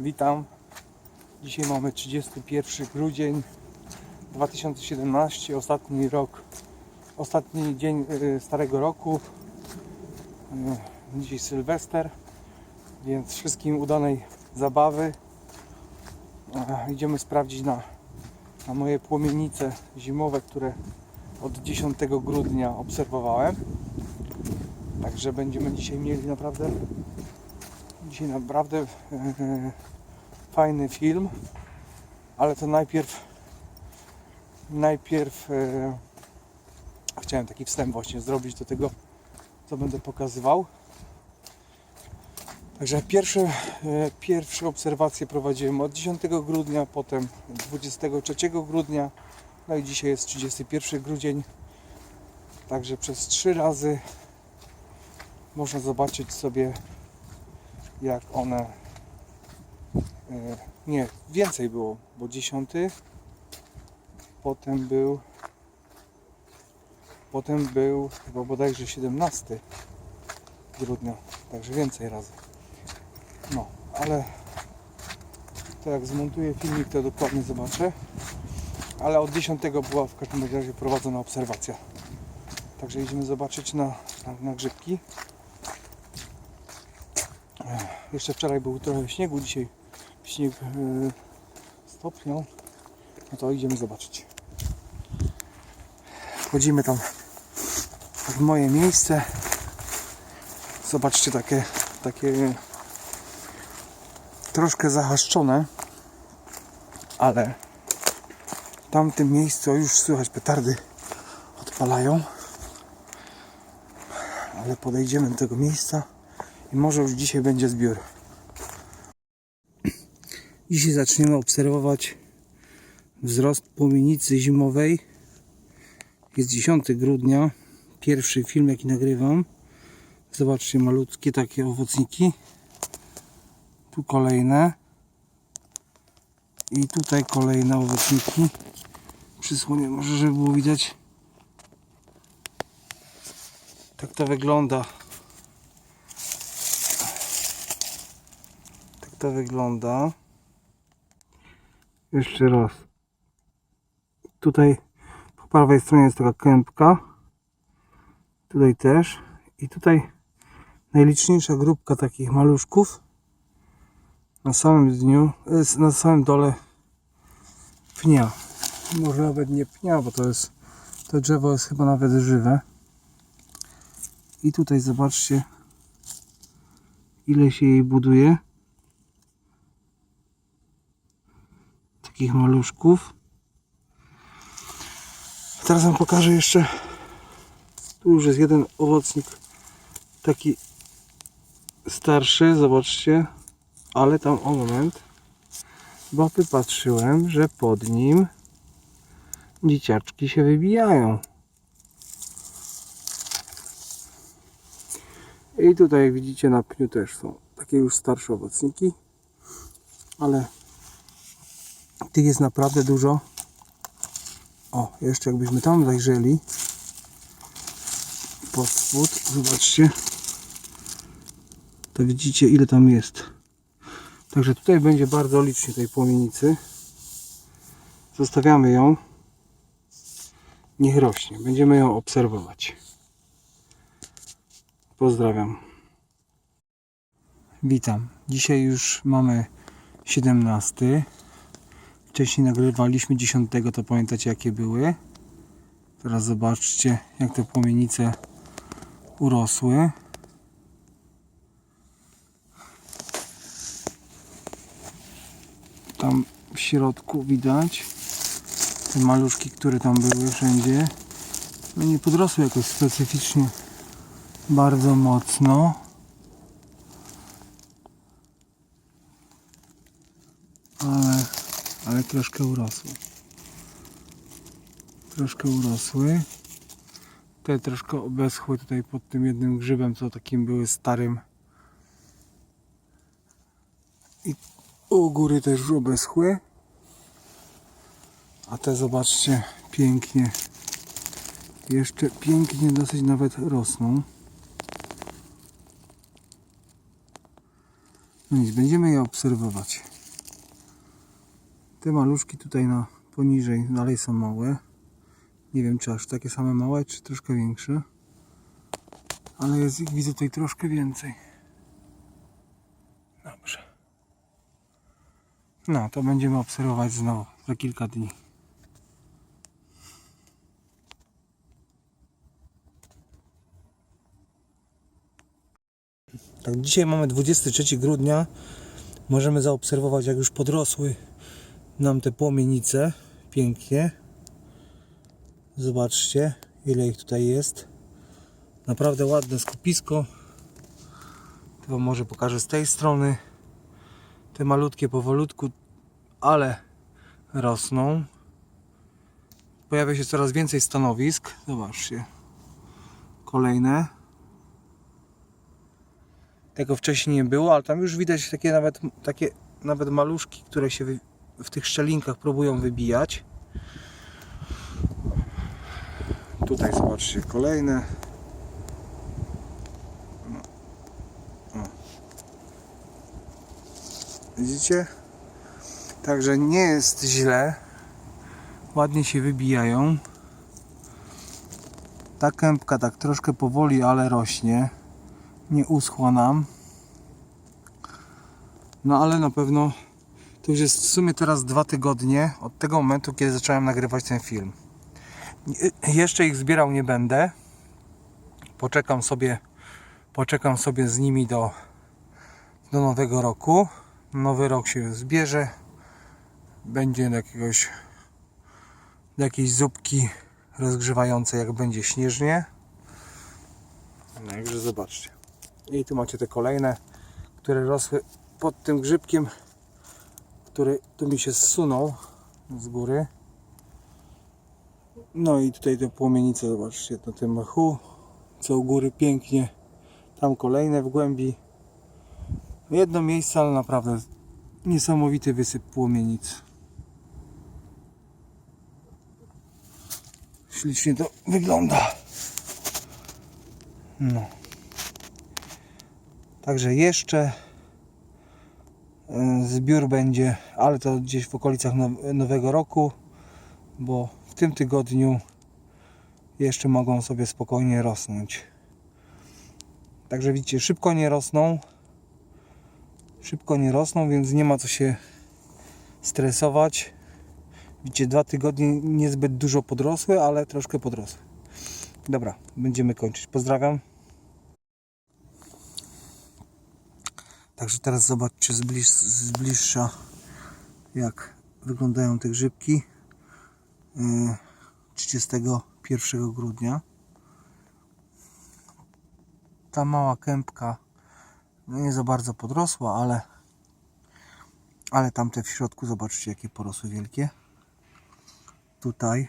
Witam. Dzisiaj mamy 31 grudzień 2017, ostatni rok, ostatni dzień y, starego roku. Y, Dzisiaj Sylwester, więc wszystkim udanej zabawy. E, Idziemy sprawdzić na, na moje płomienice zimowe, które od 10 grudnia obserwowałem. Także będziemy dzisiaj mieli naprawdę dzisiaj naprawdę e, fajny film, ale to najpierw najpierw e, chciałem taki wstęp właśnie zrobić do tego, co będę pokazywał. Także pierwsze, e, pierwsze obserwacje prowadziłem od 10 grudnia, potem 23 grudnia, no i dzisiaj jest 31 grudzień. Także przez trzy razy można zobaczyć sobie jak one e, nie, więcej było, bo 10 potem był potem był chyba bodajże 17 grudnia, także więcej razy. No, ale to jak zmontuję filmik to dokładnie zobaczę. Ale od 10 była w każdym razie prowadzona obserwacja. Także idziemy zobaczyć na, na, na grzybki jeszcze wczoraj był trochę śniegu, dzisiaj śnieg yy, stopniał. No to idziemy zobaczyć. Wchodzimy tam w moje miejsce. Zobaczcie takie, takie troszkę zahaszczone, ale w tamtym miejscu już słychać petardy odpalają. Ale podejdziemy do tego miejsca i może już dzisiaj będzie zbiór. Dzisiaj zaczniemy obserwować wzrost płomienicy zimowej. Jest 10 grudnia. Pierwszy film jaki nagrywam. Zobaczcie malutkie takie owocniki. Tu kolejne. I tutaj kolejne owocniki. Przysłonię może żeby było widać. Tak to wygląda. To wygląda. Jeszcze raz. Tutaj po prawej stronie jest taka kępka. Tutaj też. I tutaj najliczniejsza grupka takich maluszków. Na samym dniu, e, na samym dole pnia. Może nawet nie pnia, bo to jest to drzewo jest chyba nawet żywe. I tutaj zobaczcie ile się jej buduje. Takich maluszków. Teraz wam pokażę jeszcze. Tu już jest jeden owocnik taki starszy, zobaczcie. Ale tam o moment. Bo wypatrzyłem, że pod nim dzieciaczki się wybijają. I tutaj jak widzicie na pniu też są takie już starsze owocniki, ale tych jest naprawdę dużo. O, jeszcze jakbyśmy tam zajrzeli pod spód, zobaczcie, to widzicie ile tam jest. Także tutaj będzie bardzo licznie tej płomienicy. Zostawiamy ją. Niech rośnie. Będziemy ją obserwować. Pozdrawiam. Witam. Dzisiaj już mamy 17. Wcześniej nagrywaliśmy 10, to pamiętacie jakie były. Teraz zobaczcie jak te płomienice urosły. Tam w środku widać te maluszki, które tam były wszędzie. No nie podrosły jakoś specyficznie bardzo mocno. Ale, ale troszkę urosły. Troszkę urosły. Te troszkę obeschły tutaj pod tym jednym grzybem, co takim były starym. I u góry też już obeschły. A te zobaczcie, pięknie. Jeszcze pięknie dosyć nawet rosną. No nic, będziemy je obserwować. Te maluszki tutaj na poniżej dalej są małe. Nie wiem czy aż takie same małe, czy troszkę większe. Ale jest ich widzę tutaj troszkę więcej. Dobrze. No, to będziemy obserwować znowu za kilka dni. Tak, dzisiaj mamy 23 grudnia. Możemy zaobserwować, jak już podrosły nam te płomienice. Pięknie. Zobaczcie, ile ich tutaj jest. Naprawdę ładne skupisko. To Wam może pokażę z tej strony. Te malutkie powolutku, ale rosną. Pojawia się coraz więcej stanowisk. Zobaczcie. Kolejne. Tego wcześniej nie było, ale tam już widać takie nawet, takie nawet maluszki, które się w tych szczelinkach próbują wybijać. Tutaj zobaczcie kolejne. No. Widzicie? Także nie jest źle. Ładnie się wybijają. Ta kępka tak troszkę powoli, ale rośnie. Nie uschła nam. No ale na pewno to już jest w sumie teraz dwa tygodnie od tego momentu, kiedy zacząłem nagrywać ten film. Je- Jeszcze ich zbierał nie będę. Poczekam sobie, poczekam sobie z nimi do, do nowego roku. Nowy rok się zbierze. Będzie do jakiegoś do jakiejś zupki rozgrzewającej, jak będzie śnieżnie. Także zobaczcie. I tu macie te kolejne, które rosły pod tym grzybkiem, który tu mi się zsunął z góry. No i tutaj te płomienice, zobaczcie, na tym mchu, co u góry pięknie. Tam kolejne w głębi. Jedno miejsce, ale naprawdę niesamowity wysyp płomienic. Ślicznie to wygląda. No. Także jeszcze zbiór będzie, ale to gdzieś w okolicach now- nowego roku, bo w tym tygodniu jeszcze mogą sobie spokojnie rosnąć. Także widzicie, szybko nie rosną. Szybko nie rosną, więc nie ma co się stresować. Widzicie, dwa tygodnie niezbyt dużo podrosły, ale troszkę podrosły. Dobra, będziemy kończyć. Pozdrawiam. Także teraz zobaczcie z, bliż, z bliższa, jak wyglądają te grzybki. Yy, 31 grudnia. Ta mała kępka no nie za bardzo podrosła, ale ale tamte w środku zobaczcie jakie porosły wielkie. Tutaj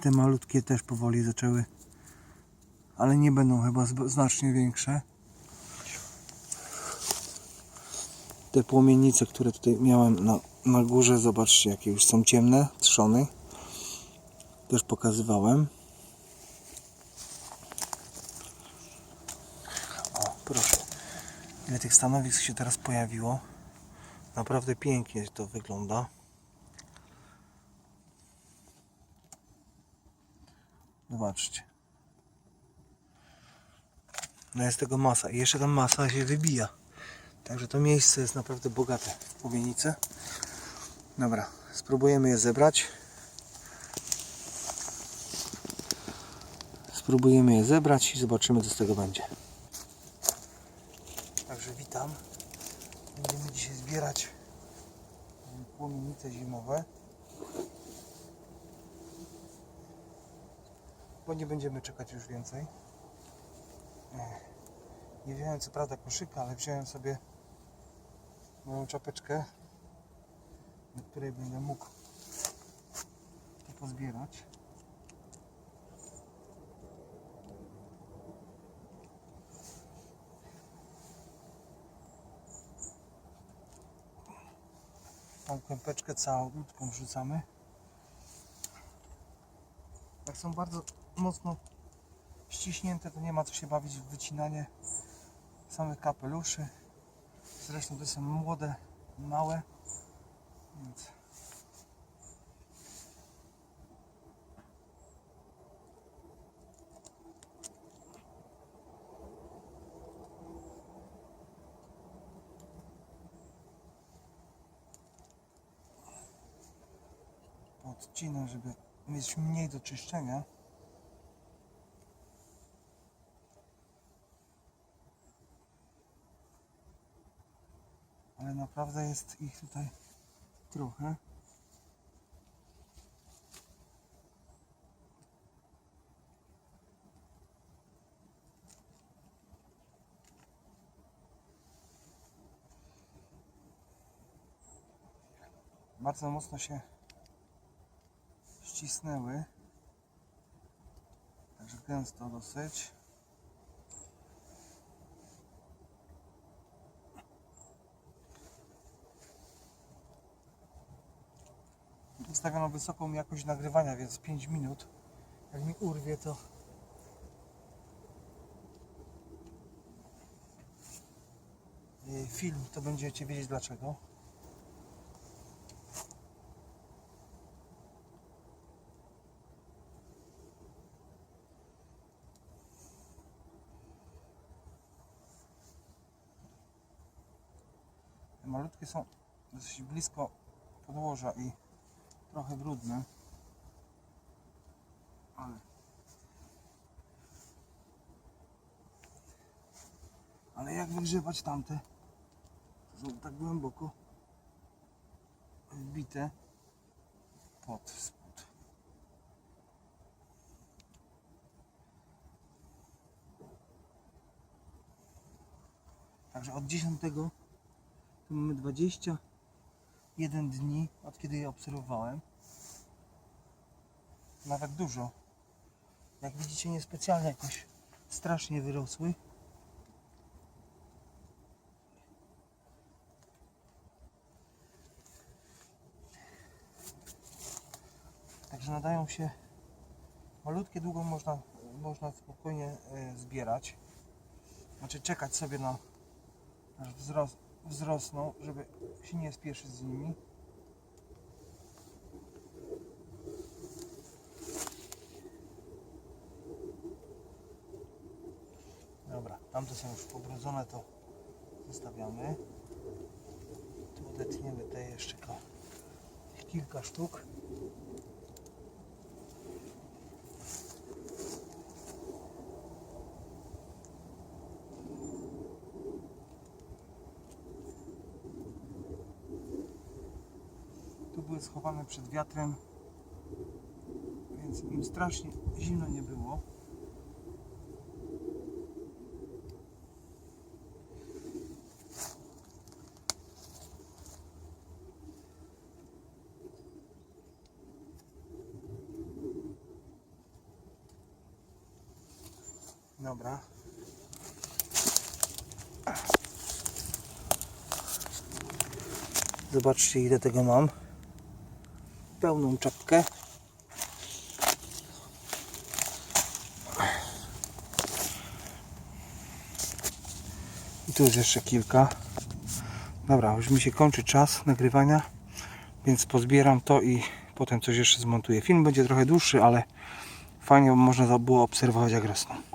te malutkie też powoli zaczęły ale nie będą chyba znacznie większe. Te płomienice, które tutaj miałem na, na górze, zobaczcie jakie już są ciemne, trzony. Też pokazywałem. O, proszę. Ile tych stanowisk się teraz pojawiło. Naprawdę pięknie to wygląda. Zobaczcie. No jest tego masa. I jeszcze ta masa się wybija. Także to miejsce jest naprawdę bogate w płomienice. Dobra, spróbujemy je zebrać. Spróbujemy je zebrać i zobaczymy co z tego będzie. Także witam. Będziemy dzisiaj zbierać płomienice zimowe. Bo nie będziemy czekać już więcej. Nie wziąłem co prawda koszyka, ale wziąłem sobie moją czapeczkę, na której będę mógł to pozbierać. Tą kępeczkę całą wrzucamy. Jak są bardzo mocno ściśnięte, to nie ma co się bawić w wycinanie samych kapeluszy. Zresztą to są młode, małe, więc żeby mieć mniej do czyszczenia. Ale naprawdę jest ich tutaj trochę. Bardzo mocno się ścisnęły. Także gęsto dosyć. Ustawiono wysoką jakość nagrywania, więc 5 minut. Jak mi urwie to film, to będziecie wiedzieć dlaczego. Malutkie są dosyć blisko podłoża i trochę brudne. Ale Ale jak wygrzebać tamte? Są tak głęboko wbite pod spód. Także od 10 to mamy 21 dni od kiedy je obserwowałem. Nawet dużo. Jak widzicie niespecjalnie jakoś strasznie wyrosły. Także nadają się malutkie, długo można, można spokojnie e, zbierać. Znaczy czekać sobie na aż wzros, wzrosną, żeby się nie spieszyć z nimi. Dobra, tamte są już pobrudzone, to zostawiamy. Tu odetniemy te jeszcze kilka sztuk. Tu były schowane przed wiatrem, więc im strasznie zimno nie było. Dobra. Zobaczcie ile tego mam. Pełną czapkę. I tu jest jeszcze kilka. Dobra, już mi się kończy czas nagrywania, więc pozbieram to i potem coś jeszcze zmontuję. Film będzie trochę dłuższy, ale fajnie można było obserwować jak rosną.